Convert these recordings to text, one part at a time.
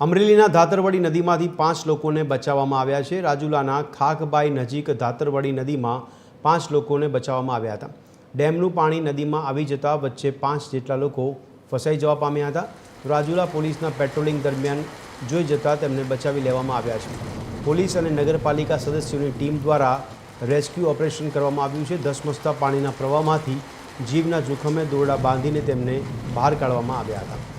અમરેલીના ધાતરવાડી નદીમાંથી પાંચ લોકોને બચાવવામાં આવ્યા છે. રાજુલાના ખાખબાઈ નજીક ધાતરવાડી નદીમાં પાંચ લોકોને બચાવવામાં આવ્યા હતા. ડેમનું પાણી નદીમાં આવી જતા વચ્ચે પાંચ જેટલા લોકો ફસાઈ જવા પામ્યા હતા. રાજુલા પોલીસના પેટ્રોલિંગ દરમિયાન જોઈ જતા તેમને બચાવી લેવામાં આવ્યા છે. પોલીસ અને નગરપાલિકા સદસ્યોની ટીમ દ્વારા રેસ્ક્યુ ઓપરેશન કરવામાં આવ્યું છે. ધસમસતા પાણીના પ્રવાહમાંથી જીવના જોખમે દોરડા બાંધીને તેમને બહાર કાઢવામાં આવ્યા હતા.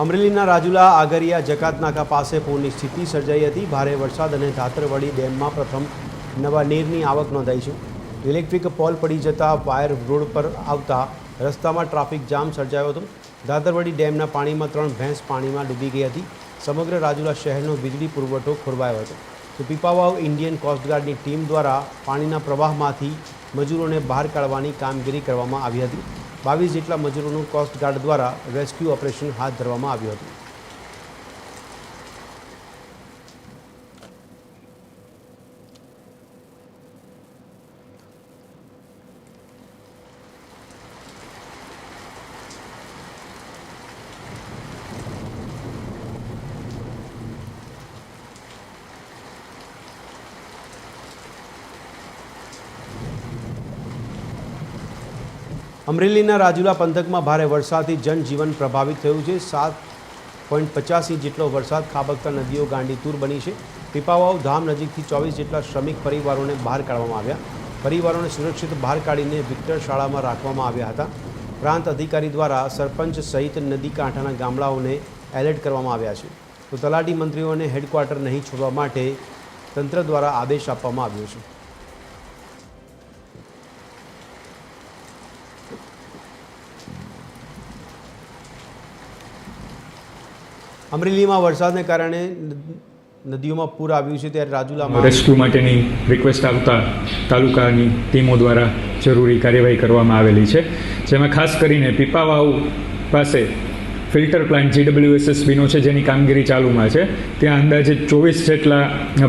અમરેલીના રાજુલા, આગરિયા, જકાતનાકા પાસે પૂરની સ્થિતિ સર્જાઈ હતી. ભારે વરસાદ અને ધાતરવડી ડેમમાં પ્રથમ નવા નીરની આવક નોંધાઈ છે. ઇલેક્ટ્રિક પોલ પડી જતા વાયર રોડ પર આવતા રસ્તામાં ટ્રાફિક જામ સર્જાયો હતો. ધાતરવડી ડેમના પાણીમાં ત્રણ ભેંસ પાણીમાં ડૂબી ગઈ હતી. સમગ્ર રાજુલા શહેરનો વીજળી પુરવઠો ખોરવાયો હતો. તો પીપાવાવ ઇન્ડિયન કોસ્ટગાર્ડની ટીમ દ્વારા પાણીના પ્રવાહમાંથી મજૂરોને બહાર કાઢવાની કામગીરી કરવામાં આવી હતી. બાવીસ જેટલા મજૂરોનું કોસ્ટગાર્ડ દ્વારા રેસ્ક્યુ ઓપરેશન હાથ ધરવામાં આવ્યું હતું. અમરેલીના રાજુલા પંથકમાં ભારે વરસાદથી જનજીવન પ્રભાવિત થયું છે. સાત પોઈન્ટ પચાસ જેટલો વરસાદ ખાબકતા નદીઓ ગાંડીતૂર બની છે. પીપાવાવ ધામ નજીકથી ચોવીસ જેટલા શ્રમિક પરિવારોને બહાર કાઢવામાં આવ્યા. પરિવારોને સુરક્ષિત બહાર કાઢીને વિક્ટર શાળામાં રાખવામાં આવ્યા હતા. પ્રાંત અધિકારી દ્વારા સરપંચ સહિત નદી કાંઠાના ગામડાઓને એલર્ટ કરવામાં આવ્યા છે. તો તલાટી મંત્રીઓને હેડક્વાર્ટર નહીં છોડવા માટે તંત્ર દ્વારા આદેશ આપવામાં આવ્યો છે. અમરેલીમાં વરસાદને કારણે નદીઓમાં પૂર આવ્યું છે ત્યારે રાજુલામાં રેસ્ક્યુ માટેની રિક્વેસ્ટ આવતા તાલુકાની ટીમો દ્વારા જરૂરી કાર્યવાહી કરવામાં આવેલી છે. જેમાં ખાસ કરીને પીપાવાવ પાસે ફિલ્ટર પ્લાન્ટ જીડબ્લ્યુએસએસબીનો છે, જેની કામગીરી ચાલુમાં છે. ત્યાં અંદાજે ચોવીસ જેટલા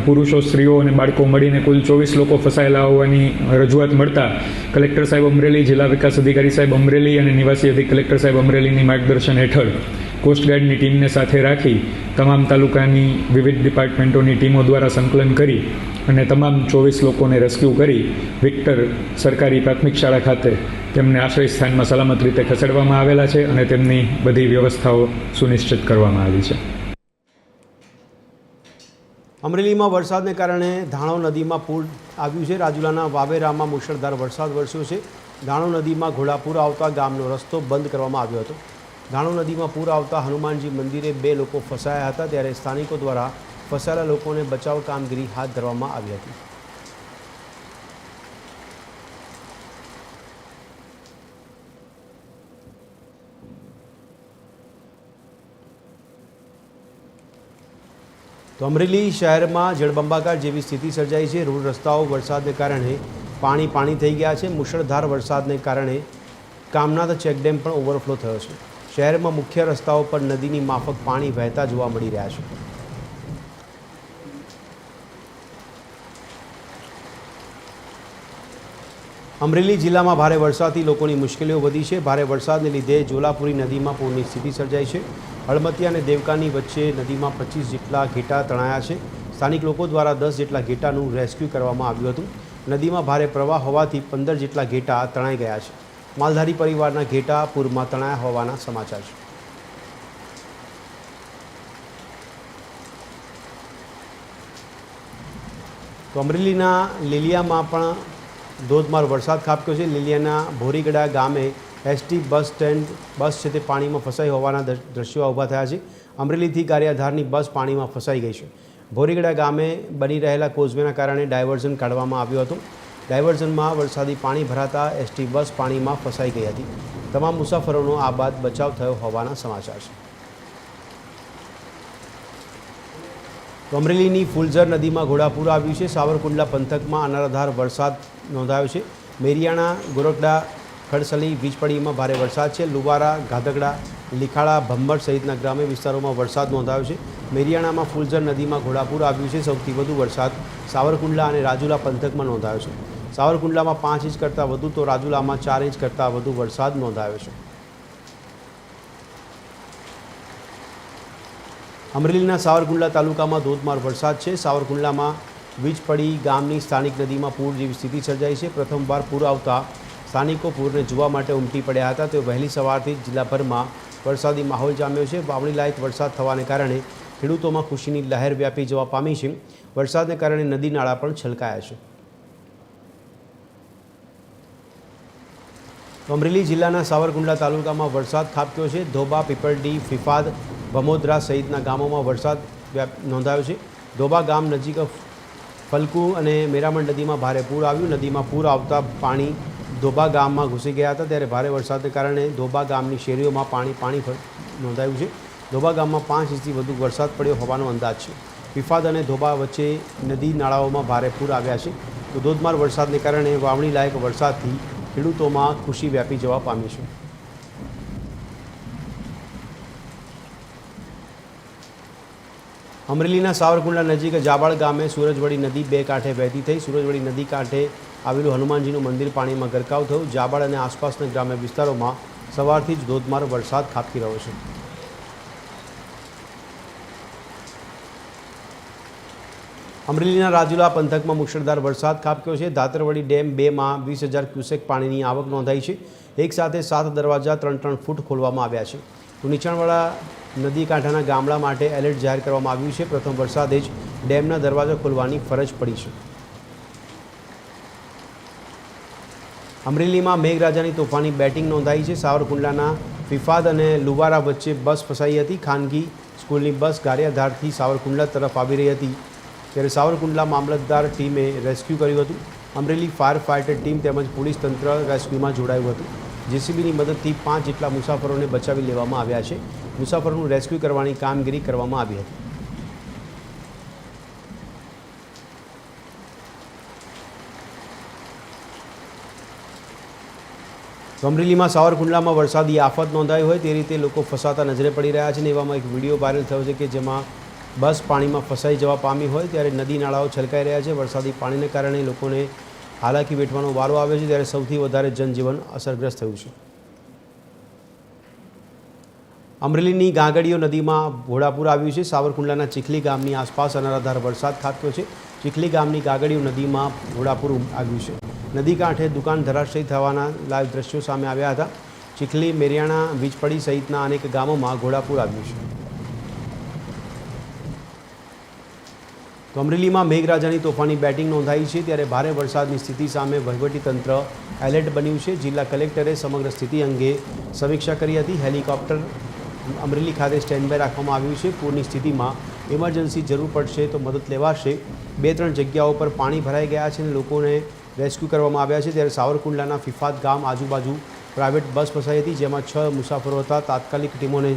પુરુષો, સ્ત્રીઓ અને બાળકો મળીને કુલ ચોવીસ લોકો ફસાયેલા હોવાની રજૂઆત મળતા કલેક્ટર સાહેબ અમરેલી, જિલ્લા વિકાસ અધિકારી સાહેબ અમરેલી અને નિવાસી અધિક કલેક્ટર સાહેબ અમરેલીની માર્ગદર્શન હેઠળ કોસ્ટગાર્ડની ટીમને સાથે રાખી તમામ તાલુકાની વિવિધ ડિપાર્ટમેન્ટોની ટીમો દ્વારા સંકલન કરી અને તમામ ચોવીસ લોકોને રેસ્ક્યુ કરી વિક્ટર સરકારી પ્રાથમિક શાળા ખાતે તેમને આશ્રય સ્થાનમાં સલામત રીતે ખસેડવામાં આવેલા છે અને તેમની બધી વ્યવસ્થાઓ સુનિશ્ચિત કરવામાં આવી છે. અમરેલીમાં વરસાદને કારણે ધાણો નદીમાં પૂર આવ્યું છે. રાજુલાના વાવેરામાં મુશળધાર વરસાદ વરસ્યો છે. ધાણો નદીમાં ઘોડાપુર આવતા ગામનો રસ્તો બંધ કરવામાં આવ્યો હતો. ધાણો નદીમાં પૂર આવતા હનુમાનજી મંદિરે બે લોકો ફસાયા હતા ત્યારે સ્થાનિકો દ્વારા ફસાયેલા લોકોને બચાવ કામગીરી હાથ ધરવામાં આવી હતી. તો અમરેલી શહેરમાં જળબંબાકાર જેવી સ્થિતિ સર્જાઈ છે. રોડ રસ્તાઓ વરસાદને કારણે પાણી પાણી થઈ ગયા છે. મુશળધાર વરસાદને કારણે કામનાથ ચેકડેમ પણ ઓવરફ્લો થયો છે. શહેરમાં મુખ્ય રસ્તાઓ પર નદીની માફક પાણી વહેતા જોવા મળી રહ્યા છે. અમરેલી જિલ્લામાં ભારે વરસાદથી લોકોની મુશ્કેલીઓ વધી છે. ભારે વરસાદને લીધે જોલાપુરી નદીમાં પૂરની સ્થિતિ સર્જાઈ છે. હળમતિયા અને દેવકાની વચ્ચે નદીમાં પચીસ જેટલા ઘેટા તણાયા છે. સ્થાનિક લોકો દ્વારા દસ જેટલા ઘેટાનું રેસ્ક્યુ કરવામાં આવ્યું હતું. નદીમાં ભારે પ્રવાહ હોવાથી પંદર જેટલા ઘેટા તણાઈ ગયા છે. માલધારી પરિવારના ઘેટા, પૂરમાં તણાયા હોવાના સમાચાર છે. તો અમરેલીના લીલિયામાં પણ ધોધમાર વરસાદ ખાબક્યો છે. લીલિયાના ભોરીગડા ગામે એસટી બસ સ્ટેન્ડ, બસ છે તે પાણીમાં ફસાઈ હોવાના દર- દ્રશ્યો ઊભા થયા છે. અમરેલીથી ગારિયાધારની બસ પાણીમાં ફસાઈ ગઈ છે. ભોરીગડા ગામે બની રહેલા કોઝવેના કારણે ડાયવર્ઝન કાઢવામાં આવ્યું હતું. ડાયવર્ઝનમાં વરસાદી પાણી ભરાતા એસટી બસ પાણીમાં ફસાઈ ગઈ હતી. તમામ મુસાફરોનો આ બાદ બચાવ થયો હોવાના સમાચાર છે. અમરેલીની ફુલઝર નદીમાં ઘોડાપુર આવ્યું છે. સાવરકુંડલા પંથકમાં અનરાધાર વરસાદ નોંધાયો છે. મેરિયાણા ગોરખડા, ખડસલી વીજપડીમાં ભારે વરસાદ છે. લુવારા, ગાધગડા, લીખાળા ભંબર સહિતના ગ્રામ્ય વિસ્તારોમાં વરસાદ નોંધાયો છે. મેરિયાણામાં ફુલઝર નદીમાં ઘોડાપુર આવ્યું છે. સૌથી વધુ વરસાદ સાવરકુંડલા અને રાજુલા પંથકમાં નોંધાયો છે. સાવરકુંડલામાં પાંચ ઇંચ કરતાં વધુ તો રાજુલામાં ચાર ઇંચ કરતાં વધુ વરસાદ નોંધાયો છે. અમરેલીના સાવરકુંડલા તાલુકામાં ધોધમાર વરસાદ છે. સાવરકુંડલામાં વીજ પડી ગામની સ્થાનિક નદીમાં પૂર જેવી સ્થિતિ સર્જાઈ છે. પ્રથમવાર પૂર આવતા સ્થાનિકો પૂરને જોવા માટે ઉમટી પડ્યા હતા. તેઓ વહેલી સવારથી જિલ્લાભરમાં વરસાદી માહોલ જામ્યો છે. વાવણી લાયક વરસાદ થવાને કારણે ખેડૂતોમાં ખુશીની લહેર વ્યાપી જવા પામી છે. વરસાદને કારણે નદી નાળા પણ છલકાયા છે. તો અમરેલી જિલ્લાના સાવરકુંડલા તાલુકામાં વરસાદ ખાબક્યો છે. ધોબા પીપળડી ફિફાદ, ભમોદરા સહિતના ગામોમાં વરસાદ નોંધાયો છે. ધોબા ગામ નજીક ફલકુ અને મેરામણ નદીમાં ભારે પૂર આવ્યું. નદીમાં પૂર આવતા પાણી ધોબા ગામમાં ઘૂસી ગયા હતા. ત્યારે ભારે વરસાદને કારણે ધોબા ગામની શેરીઓમાં પાણી પાણી નોંધાયું છે. ધોબા ગામમાં પાંચ ઇંચથી વધુ વરસાદ પડ્યો હોવાનો અંદાજ છે. ફિફાદ અને ધોબા વચ્ચે નદી નાળાઓમાં ભારે પૂર આવ્યા છે. તો ધોધમાર વરસાદને કારણે વાવણી લાયક વરસાદથી ખેડૂતોમાં ખુશી વ્યાપી જવા પામી છે. અમરેલીના સાવરકુંડલા નજીક જાબાળ ગામે સૂરજવડી નદી બે કાંઠે વહેતી થઈ. સૂરજવડી નદી કાંઠે આવેલું હનુમાનજીનું મંદિર પાણીમાં ગરકાવ થયું. જાબાળ અને આસપાસના ગ્રામ્ય વિસ્તારોમાં સવારથી જ ધોધમાર વરસાદ ખાબકી રહ્યો છે. અમરેલીના રાજુલા પંથકમાં મુશળધાર વરસાદ ખાબક્યો છે. ધાતરવડી ડેમ બેમાં વીસ હજાર ક્યુસેક પાણીની આવક નોંધાઈ છે. એક સાથે સાત દરવાજા ત્રણ ત્રણ ફૂટ ખોલવામાં આવ્યા છે. તો નીચાણવાળા નદી કાંઠાના ગામડા માટે એલર્ટ જાહેર કરવામાં આવ્યું છે. પ્રથમ વરસાદે જ ડેમના દરવાજા ખોલવાની ફરજ પડી છે. અમરેલીમાં મેઘરાજાની તોફાની બેટિંગ નોંધાઈ છે. સાવરકુંડલાના ફિફાદ અને લુવારા વચ્ચે બસ ફસાઈ હતી. ખાનગી સ્કૂલની બસ ગારિયાધારથી સાવરકુંડલા તરફ આવી રહી હતી. ત્યારે સાવરકુંડલા મામલતદાર ટીમે રેસ્ક્યુ કર્યું હતું. અમરેલી ફાયર ફાઇટર ટીમ તેમજ પોલીસ તંત્ર રેસ્ક્યુમાં જોડાયું હતું. જેસીબીની મદદથી પાંચ જેટલા મુસાફરોને બચાવી લેવામાં આવ્યા છે. મુસાફરોનું રેસ્ક્યુ કરવાની કામગીરી કરવામાં આવી હતી. અમરેલીમાં સાવરકુંડલામાં વરસાદી આફત નોંધાઈ હોય તે રીતે લોકો ફસાતા નજરે પડી રહ્યા છે ને એવામાં એક વીડિયો વાયરલ થયો છે કે જેમાં બસ પાણીમાં ફસાઈ જવા પામી હોય ત્યારે નદી નાળાઓ છલકાઈ રહ્યા છે. વરસાદી પાણીને કારણે લોકોને હાલાકી વેઠવાનો વારો આવે છે ત્યારે સૌથી વધારે જનજીવન અસરગ્રસ્ત થયું છે. અમરેલીની ગાંગડીઓ નદીમાં ઘોડાપુર આવ્યું છે. સાવરકુંડલાના ચીખલી ગામની આસપાસ અનરાધાર વરસાદ ખાબક્યો છે. ચીખલી ગામની ગાગડીઓ નદીમાં ઘોડાપુર આવ્યું છે. નદી કાંઠે દુકાન ધરાશયી થવાના લાઈવ દ્રશ્યો સામે આવ્યા હતા. ચીખલી, મેરિયાણા, વીજપડી સહિતના અનેક ગામોમાં ઘોડાપુર આવ્યું છે. તો અમરેલીમાં મેઘરાજાની તોફાની બેટિંગ નોંધાઈ છે ત્યારે ભારે વરસાદની સ્થિતિ સામે વહીવટીતંત્ર એલર્ટ બન્યું છે. જિલ્લા કલેક્ટરે સમગ્ર સ્થિતિ અંગે સમીક્ષા કરી હતી. હેલિકોપ્ટર અમરેલી ખાતે સ્ટેન્ડ બાય રાખવામાં આવ્યું છે. પૂરની સ્થિતિમાં ઇમરજન્સી જરૂર પડશે તો મદદ લેવાશે. બે ત્રણ જગ્યાઓ પર પાણી ભરાઈ ગયા છે અને લોકોને રેસ્ક્યુ કરવામાં આવ્યા છે. ત્યારે સાવરકુંડલાના ફિફાત ગામ આજુબાજુ પ્રાઇવેટ બસ ફસાઈ હતી, જેમાં છ મુસાફરો હતા. તાત્કાલિક ટીમોને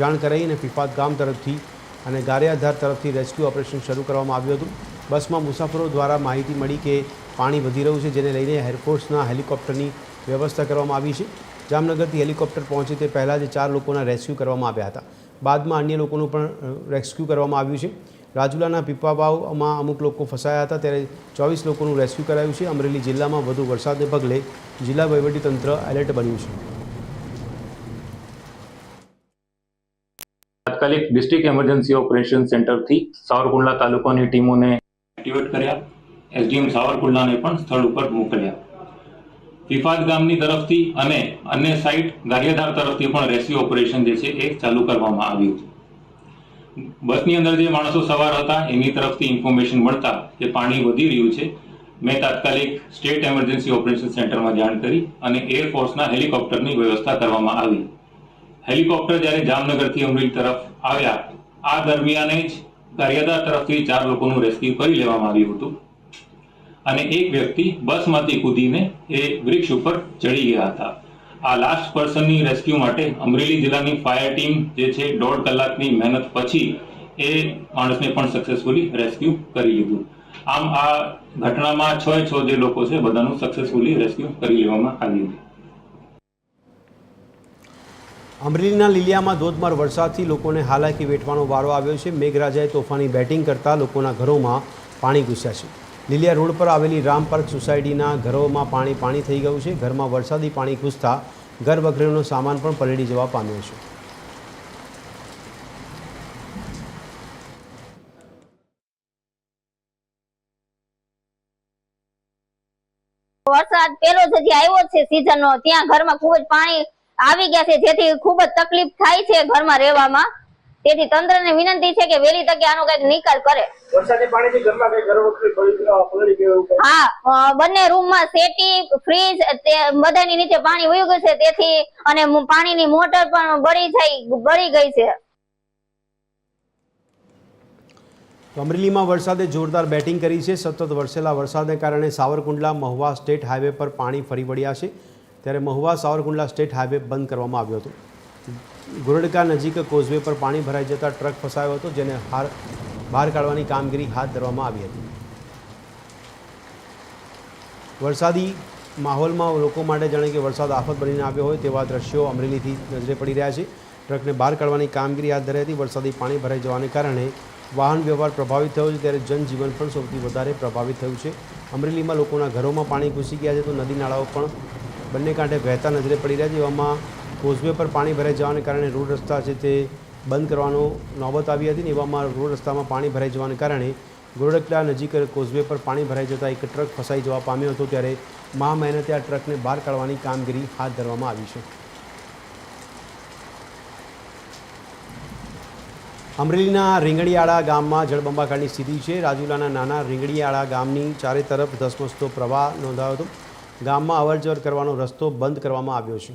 જાણ કરાઈ અને ફિફાત ગામ તરફથી અને ગારિયાધાર તરફથી રેસ્ક્યુ ઓપરેશન શરૂ કરવામાં આવ્યું હતું. બસમાં મુસાફરો દ્વારા માહિતી મળી કે પાણી વધી રહ્યું છે, જેને લઈને એરફોર્સના હેલિકોપ્ટરની વ્યવસ્થા કરવામાં આવી છે. જામનગરથી હેલિકોપ્ટર પહોંચે તે પહેલાં જ ચાર લોકોના રેસ્ક્યુ કરવામાં આવ્યા હતા. બાદમાં અન્ય લોકોનું પણ રેસ્ક્યુ કરવામાં આવ્યું છે. રાજુલાના પીપાવાવમાં અમુક લોકો ફસાયા હતા, ત્યારે ચોવીસ લોકોનું રેસ્ક્યુ કરાયું છે. અમરેલી જિલ્લામાં વધુ વરસાદને પગલે જિલ્લા વહીવટીતંત્ર એલર્ટ બન્યું છે. તાત્કાલિક ડિસ્ટ્રિક્ટ ઇમરજન્સી ઓપરેશન સેન્ટરથી સાવરકુંડલા તાલુકાની ટીમોને એક્ટિવેટ કર્યા. એસડીએમ સાવરકુંડલાને પણ સ્થળ ઉપર મોકલ્યા. ફિફાદ ગામની તરફથી અને અન્ય સાઇટ ગારિયાધાર તરફથી પણ રેસ્ક્યુ ઓપરેશન જે છે એ ચાલુ કરવામાં આવ્યું બસની અંદર જે માણસો સવાર હતા એની તરફથી ઇન્ફોર્મેશન મળતા કે પાણી વધી રહ્યું છે. મેં તાત્કાલિક સ્ટેટ એમરજન્સી ઓપરેશન સેન્ટરમાં જાણ કરી અને એરફોર્સના હેલિકોપ્ટરની વ્યવસ્થા કરવામાં આવી. હેલિકોપ્ટર જ્યારે જામનગરથી અમરેલી તરફ આવ્યા, આ દરમિયાન જ ગારિયાદા તરફથી ચાર લોકોનું રેસ્ક્યુ કરી લેવામાં આવ્યું હતું. અને એક વ્યક્તિ બસમાંથી કૂદીને એ વૃક્ષ ઉપર ચડી ગયા હતા. આ લાસ્ટ પર્સનની રેસ્ક્યુ માટે અમરેલી જિલ્લાની ફાયર ટીમ જે છે, દોઢ કલાકની મહેનત પછી એ માણસને પણ સક્સેસફુલી રેસ્ક્યુ કરી લીધું. આમ આ ઘટનામાં છ છ જે લોકો છે, બધાનું સક્સેસફુલી રેસ્ક્યુ કરી લેવામાં આવ્યું. અમરેલીના લીલિયામાં ધોધમાર વરસાદથી લોકોને હાલાકી વેઠવાનો વારો આવ્યો છે. મેઘરાજાએ તોફાની બેટિંગ કરતા લોકોના ઘરોમાં પાણી ઘૂસ્યા છે. લીલિયા રોડ પર આવેલી રામ પાર્ક સોસાયટીના ઘરોમાં પાણી પાણી થઈ ગયું છે. ઘરમાં વરસાદી પાણી ઘૂસતા ઘર વખરીનો સામાન પણ પલળી જવા પામ્યો છે. વરસાદ પેલો જ આવ્યો છે સીઝનનો. ત્યાં ઘરમાં ખૂબ જ પાણી આવી ગયા છે. જેથી ખૂબ જ તકલીફ થાય છે ઘરમાં રહેવામાં. તેથી તંત્રને વિનંતી છે કે વહેલી તકે આનો કંઈક નિકાલ કરે. વરસાદી પાણીથી ઘરમાં કઈ? હા બંને રૂમમાં સેટી ફ્રીજ બધાની નીચે પાણી વયું ગયું છે. તેથી અને પાણીની મોટર પણ બળી થઈ બળી ગઈ છે. અમરેલીમાં વરસાદે જોરદાર બેટિંગ કરી છે. સતત વરસેલા વરસાદને કારણે સાવરકુંડલા મહુવા સ્ટેટ હાઈવે પર પાણી ફરી વળ્યા છે. ત્યારે મહુવા સાવરકુંડલા સ્ટેટ હાઈવે બંધ કરવામાં આવ્યો હતો. ગોરડકા નજીક કોઝવે પર પાણી ભરાઈ જતાં ટ્રક ફસાયો હતો, જેને હાર, બહાર કાઢવાની કામગીરી હાથ ધરવામાં આવી હતી. વરસાદી માહોલમાં લોકો માટે જાણે કે વરસાદ આફત બનીને આવ્યો હોય તેવા દ્રશ્યો અમરેલીથી નજરે પડી રહ્યા છે. ટ્રકને બહાર કાઢવાની કામગીરી હાથ ધરી હતી. વરસાદી પાણી ભરાઈ જવાને કારણે વાહન વ્યવહાર પ્રભાવિત થયો છે, ત્યારે જનજીવન પણ સૌથી વધારે પ્રભાવિત થયું છે. અમરેલીમાં લોકોના ઘરોમાં પાણી ઘૂસી ગયા છે, તો નદી નાળાઓ પણ બંને કાંઠે વહેતા નજરે પડી રહ્યા છે. એવામાં કોઝવે પર પાણી ભરાઈ જવાને કારણે રોડ રસ્તા છે તે બંધ કરવાનો નોબત આવી હતી ને એવામાં રોડ રસ્તામાં પાણી ભરાઈ જવાને કારણે ગોરડકલા નજીક કોઝવે પર પાણી ભરાઈ જતાં એક ટ્રક ફસાઈ જવા પામ્યો હતો. ત્યારે મહા મહેનતે આ ટ્રકને બહાર કાઢવાની કામગીરી હાથ ધરવામાં આવી છે. અમરેલીના રીંગણીયાળા ગામમાં જળબંબાકારની સ્થિતિ છે. રાજુલાના નાના રીંગણીયાળા ગામની ચારે તરફ ધસમસતો પ્રવાહ નોંધાયો હતો. ગામમાં અવરજવર કરવાનો રસ્તો બંધ કરવામાં આવ્યો છે.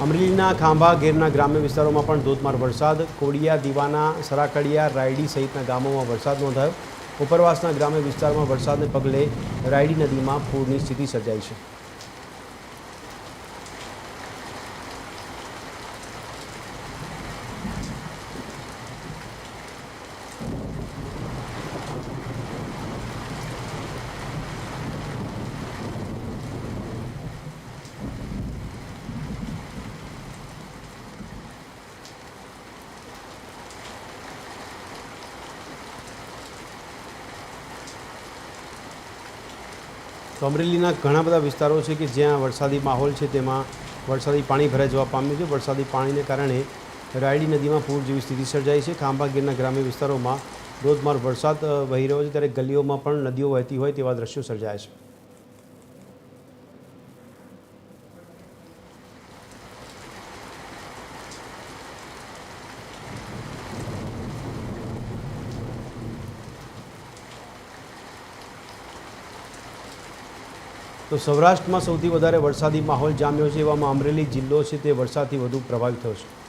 અમરેલીના ખાંભા ગેરના ગ્રામ્ય વિસ્તારોમાં પણ ધોધમાર વરસાદ. કોડિયા, દીવાના, સરાકડિયા, રાયડી સહિતના ગામોમાં વરસાદ નોંધાયો. ઉપરવાસના ગ્રામ્ય વિસ્તારમાં વરસાદને પગલે રાયડી નદીમાં પૂરની સ્થિતિ સર્જાઈ છે. તો અમરેલીના ઘણા બધા વિસ્તારો છે કે જ્યાં વરસાદી માહોલ છે તેમાં વરસાદી પાણી ભરાઈ જવા પામ્યું છે. વરસાદી પાણીને કારણે રાયડી નદીમાં પૂર જેવી સ્થિતિ સર્જાઈ છે. ખાંભા ગીરના ગ્રામ્ય વિસ્તારોમાં ધોધમાર વરસાદ વહી રહ્યો છે. ત્યારે ગલીઓમાં પણ નદીઓ વહેતી હોય તેવા દ્રશ્યો સર્જાયા છે. તો સૌરાષ્ટ્રમાં સૌથી વધારે વરસાદી માહોલ જામ્યો છે એવામાં અમરેલી જિલ્લો છે તે વરસાદથી વધુ પ્રભાવિત થયો છે.